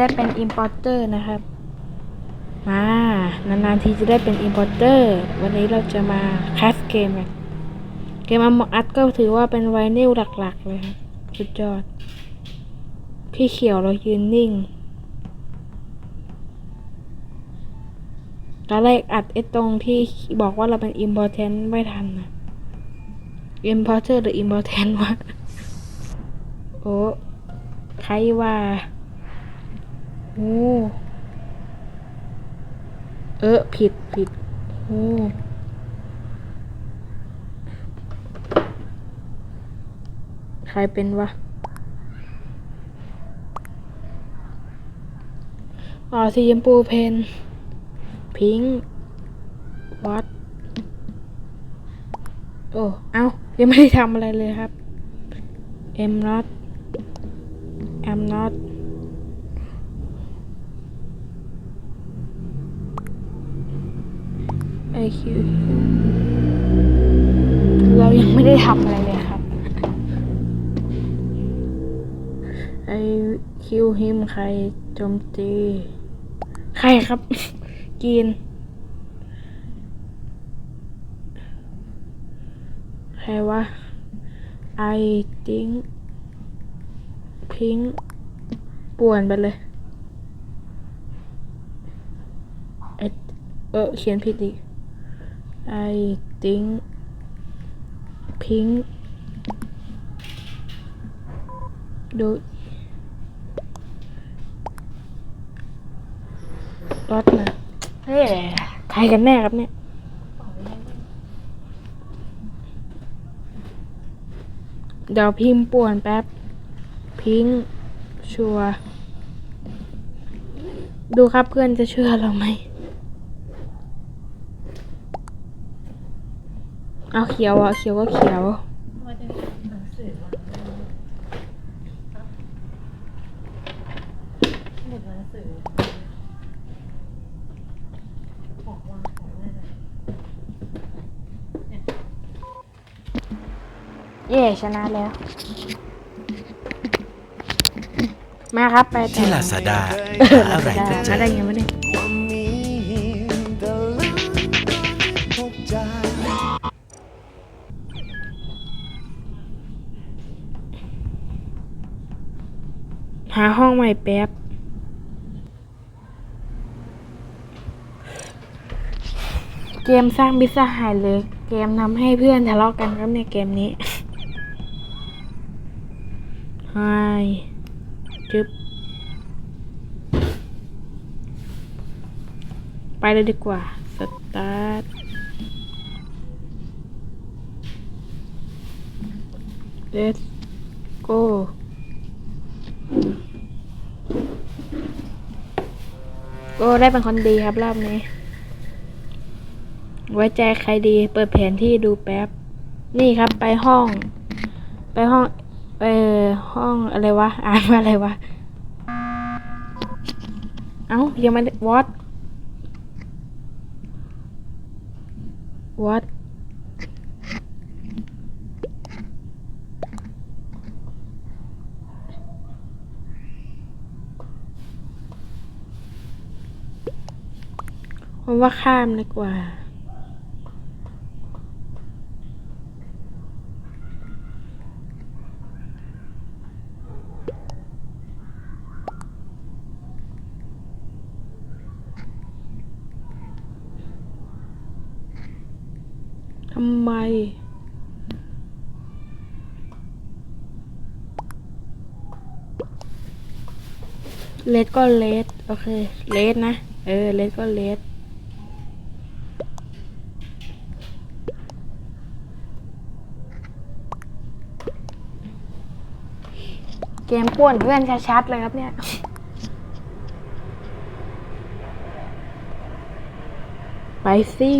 ได้เป็น importer นะครับ มานานๆทีจะได้เป็น importer วันนี้เราจะมาแคสเกมกันเกมอมอัดก็ถือว่าเป็นไวนิลหลัก ๆ เลยครับสุดยอด พี่เขียวเรายืนนิ่ง ตอนแรกอัดไอ้ตรงที่บอกว่าเราเป็น important ไม่ทันนะ importer หรือ important วะ โอ้ใครว่า โอ้เออ ผิดผิดโอ้ใครเป็นวะอ๋อสีชมพูเพน พิงวัดโอ้ เอายังไม่ได้ทำอะไรเลยครับ M not am not ไอคิ วเรายังไม่ได้ทำอะไรเลยครับไอคิวฮิมใครโจมตี ใครครับ กินใครวะไอติ้งพิงป่วนไปเลยเอเออเขียนผิดอีก ไอติ้งพิงดูรถมาเฮ้ยใครกันแน่ครับเนี่ยเดี๋ยวพิมพ์ป่วนแป๊บ พิงชัว ดูครับเพื่อนจะเชื่อเราไหม เอาเขียวอะเขียวก็เขียวว่าจะหนังสือวางเด็กหนังสือของวางของอะไรเย่ชนะแล้ว มาครับไปต่อที่ลาซาด้าเออหาอะไรก็เจมาอได้ไงวะเนี่ยความมีแหาห้องใหม่แป๊บ เกมสร้างมิสหายเลย เกมทำให้เพื่อนทะเลาะกันครับในเกมนี้ไฮจึ๊บ ไปเลยดีกว่า สตาร์ท let's go อ้ได้เป็นคนดีครับรอบนี้ ไว้ใจใครดี เปิดแผนที่ดูแป๊บ นี่ครับไปห้อง ไปห้อง เออห้องอะไรวะ อ่านว่าอะไรวะ เอ้ายังไม่วอตวอต ว่าข้ามดีกว่า ทำไมเลดก็เลดโอเคเลดนะ เออเลดก็เลด เกมป่วนเพื่อนชัดๆเลยครับเนี่ยไปสิ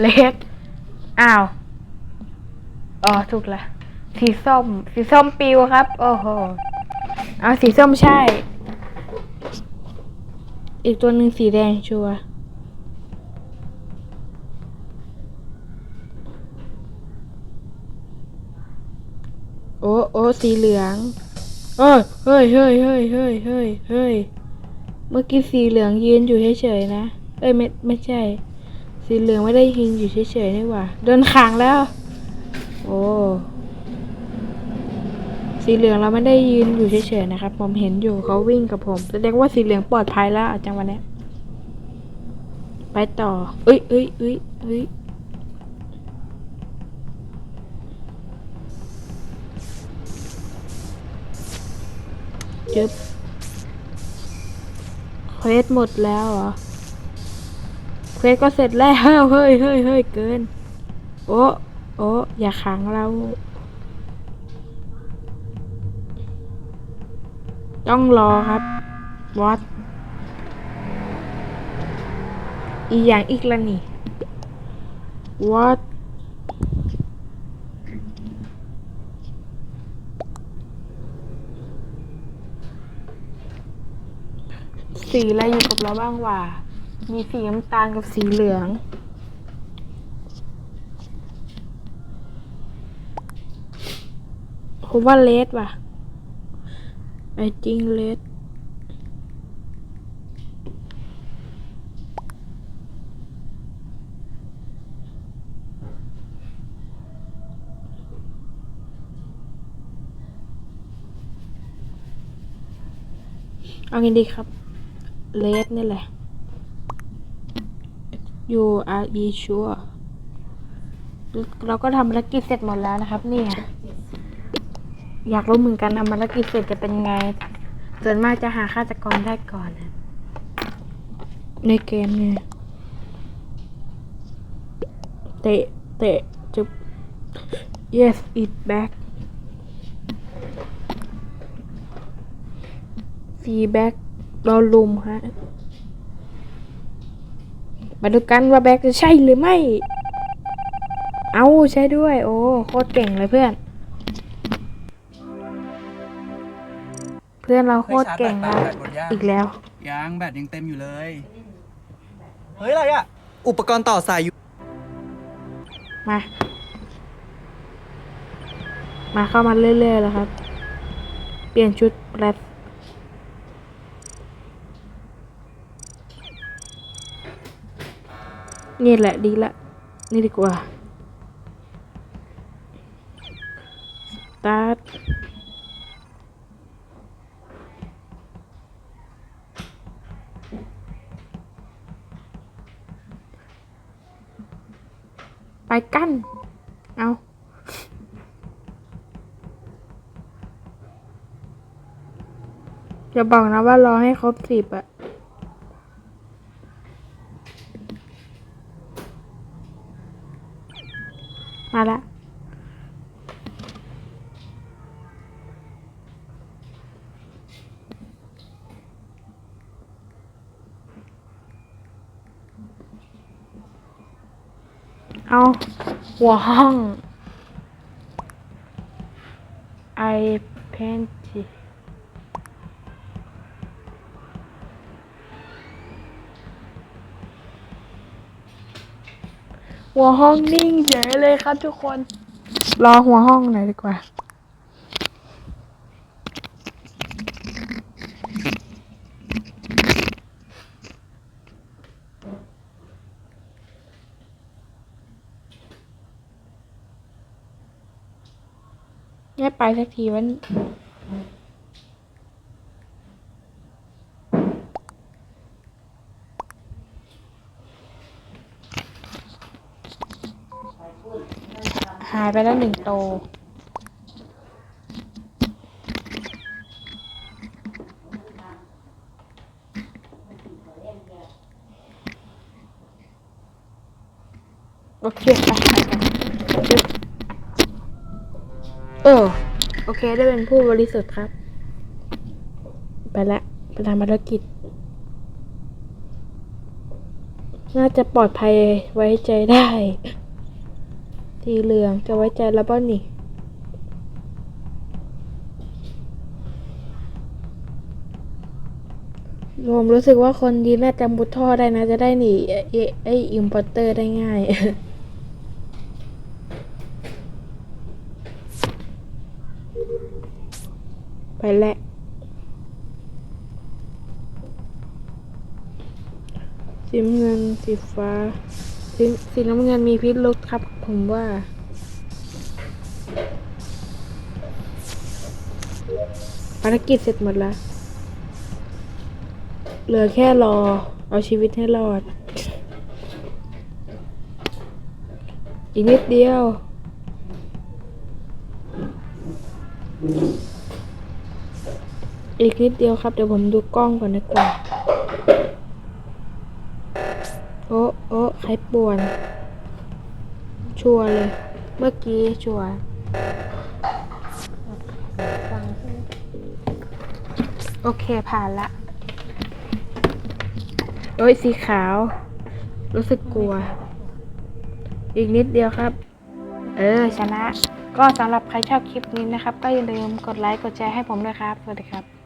เลดอ้าว อ๋อ ถูกละ สีส้ม สีส้มปิวครับ โอ้โห เอาสีส้มใช่ อีกตัวหนึ่งสีแดงชัวโอ้โอ้สีเหลืองเอ้ยเฮ้ยเฮ้ยเฮ้ยเฮ้ยเฮ้ยเฮ้ยเมื่อกี้สีเหลืองยืนอยู่เฉยๆนะ เอ้ยไม่ไม่ใช่ สีเหลืองไม่ได้ยืนอยู่เฉยๆนี่หว่าเดินขางแล้ว โอ้ สีเหลืองเราไม่ได้ยืนอยู่เฉยๆนะครับ ผมเห็นอยู่เขาวิ่งกับผมแสดงว่าสีเหลืองปลอดภัยแล้วจังหวะเนี้ไปต่อเอ้ยเอ้ยเอ้ยเอ้ยจึบเควสหมดแล้วเหรอเควสก็เสร็จแล้ว เฮ้ยเฮ้ยเฮ้ยเกิน โอ้โอ้อย่าขังเรา ต้องรอครับวัดอีกอย่างอีกละนี่วัดสีอะไรอยู่กับเราบ้างวะมีสีน้ำตาลกับสีเหลือง ผมว่าเลดว่ะ ไอจริงเลดเอาไงดีครับเลดนี่แหละ you are e sure เราก็ทำภารกิจเสร็จหมดแล้วนะครับเนี่ย อยากรู้เหมือนกันทำภารกิจเสร็จจะเป็นไง ส่วนมากจะหาฆาตกรได้ก่อนนะในเกมเนี่ยเตะ เตะ จุบ yes it back feedback เราลุมฮะ มาดูกันว่าแบ็กจะใช่หรือไม่ เอาใช่ด้วย โอ้ โคตรเก่งเลยเพื่อน พื่อนเราโคตรเก่งแล้วอีกแล้ว ยังแบตยังเต็มอยู่เลย เฮ้ยอะไรอะ อุปกรณ์ต่อสายอยู่มา มาเข้ามาเรื่อยๆแล้วครับ เปลี่ยนชุดแรปนี่แหละดีละ นี่ดีกว่า สตาร์ท ไปกั้น เอาจะบอกนะว่ารอให้ครบสิบอะ เอาหัวห้องไอเพนจิหัวห้องนิ่งเฉยเลยครับทุกคน รอหัวห้องหน่อยดีกว่า ไม่ไปสักทีวันหายไปแล้วหนึ่งโตวโอเคไปกัน เออ โอเค ได้เป็นผู้บริสุทธิ์ครับ ไปละไปทำภารกิจ น่าจะปลอดภัยไว้ใจได้สีเหลืองจะไว้ใจแล้วป่ะนี่รผมรู้สึกว่าคนดีน่าจะมุดท่อได้นะ จะได้หนีไอ้ไอ้อิมพอร์เตอร์ได้ง่าย ไปแล้วสีน้ำเงินสีฟ้าสสีน้ำเงินมีพิษลุกครับ ผมว่า ภารกิจเสร็จหมดล้วเหลือแค่รอ เอาชีวิตให้รอด อีกนิดเดียว อีกนิดเดียวครับ เดี๋ยวผมดูกล้องก่อนดีกว่าโอ้โอ้ใครป่วน ชัวร์เลย เมื่อกี้ชัวร์โอเคผ่านละ โอ้ยสีขาว รู้สึกกลัว อีกนิดเดียวครับ เออ ชนะ ก็สำหรับใครชอบคลิปนี้นะครับ ก็อย่าลืมกดไลค์ กดแชร์ให้ผมด้วยครับ สวัสดีครับ